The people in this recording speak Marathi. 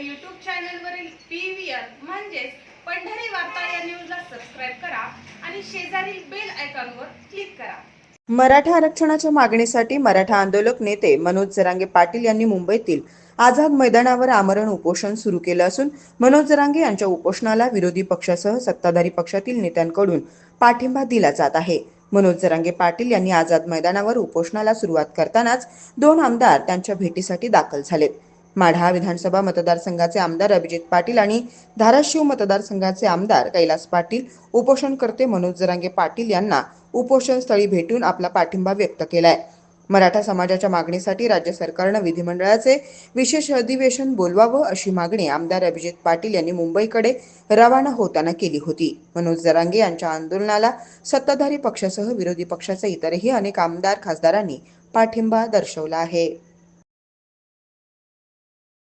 यूट्यूब चॅनलवरील पी व्ही आर म्हणजेच पंढरी वार्ता या न्यूजला सबस्क्राईब करा आणि शेजारील बेल आयकॉनवर क्लिक करा. मराठा आरक्षणाच्या मागणीसाठी मराठा आंदोलक नेते मनोज जरांगे पाटील यांनी मुंबईतील आझाद मैदानावर आमरण उपोषण सुरू केलं असून मनोज जरांगे यांच्या उपोषणाला विरोधी पक्षासह सत्ताधारी पक्षातील नेत्यांकडून पाठिंबा दिला जात आहे. मनोज जरांगे पाटील यांनी आझाद मैदानावर उपोषणाला सुरुवात करतानाच दोन आमदार त्यांच्या भेटीसाठी दाखल झालेत. माढा विधानसभा मतदारसंघाचे आमदार अभिजित पाटील आणि धाराशिव मतदारसंघाचे आमदार कैलास पाटील उपोषणकर्ते मनोज जरांगे पाटील यांना उपोषणस्थळी भेटून आपला पाठिंबा व्यक्त केलाय. मराठा समाजाच्या मागणीसाठी राज्य सरकारनं विधिमंडळाचे विशेष अधिवेशन बोलवावं अशी मागणी आमदार अभिजित पाटील यांनी मुंबईकडे रवाना होताना केली होती. मनोज जरांगे यांच्या आंदोलनाला सत्ताधारी पक्षासह विरोधी पक्षाचे इतरही अनेक आमदार खासदारांनी पाठिंबा दर्शवला आहे.